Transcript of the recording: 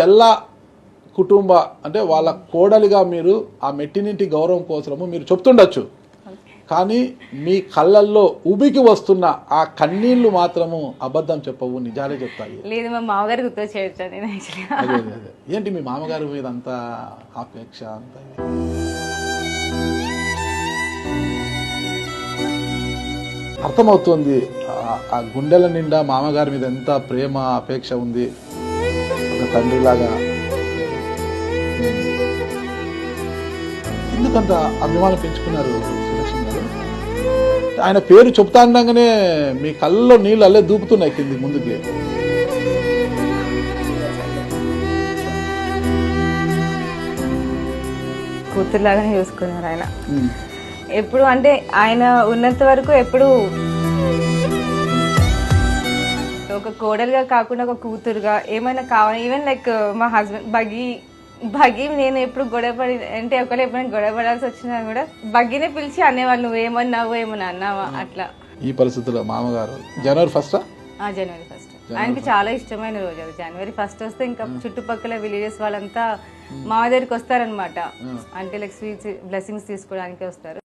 చెల్ల కుటుంబ అంటే వాళ్ళ కోడలిగా మీరు ఆ మెట్టినింటి గౌరవం కోసము మీరు చెప్తుండొచ్చు. కానీ మీ కళ్ళల్లో ఉబికి వస్తున్న ఆ కన్నీళ్ళు మాత్రము అబద్ధం చెప్పవు నిజాలే చెప్తాయి. లేదు మా మామగారు గుర్తొచ్చేయచ్చు ఏంటి మీ మామగారి మీద అంత ఆపేక్ష అంత? అర్థమవుతుంది ఆ- గుండెల నిండా మామగారి మీద ఎంత ప్రేమ అపేక్ష ఉంది. తండ్రిలాగా. ఎందుకంత అభిమానం పెంచుకున్నారు సులక్ష్మి గారు? ఆయన పేరు చెప్తా ఉండగానే మీ కళ్ళలో నీళ్ళు అల్లే దూకుతున్నాయి కింది ముందుకి. కూతురులాగానే చూసుకున్నారు ఆయన. ఎప్పుడు అంటే ఆయన ఉన్నంత వరకు ఎప్పుడు ఒక కోడలుగా కాకుండా ఒక కూతురుగా ఏమైనా కావాలి? ఈవెన్ లైక్ మా హస్బెండ్ బగ్గి బగ్గి నేను ఎప్పుడు గొడవపడి అంటే ఒకళ్ళు ఎప్పుడైనా గొడవపడాల్సి వచ్చినా కూడా బగ్గినే పిలిచి అనేవాళ్ళు నువ్వు ఏమన్నావు ఏమన్నా అన్నావా? అట్లా. ఈ పరిస్థితుల్లో మామగారు జనవరి ఫస్టా ఆ? జనవరి ఫస్ట్ ఆయనకి చాలా ఇష్టమైన రోజు అది. జనవరి ఫస్ట్ వస్తే ఇంకా చుట్టుపక్కల విలేజెస్ వాళ్ళంతా మా దగ్గరికి వస్తారనమాట అంటే లైక్ స్వీట్స్ బ్లెస్సింగ్స్ తీసుకోవడానికి వస్తారు.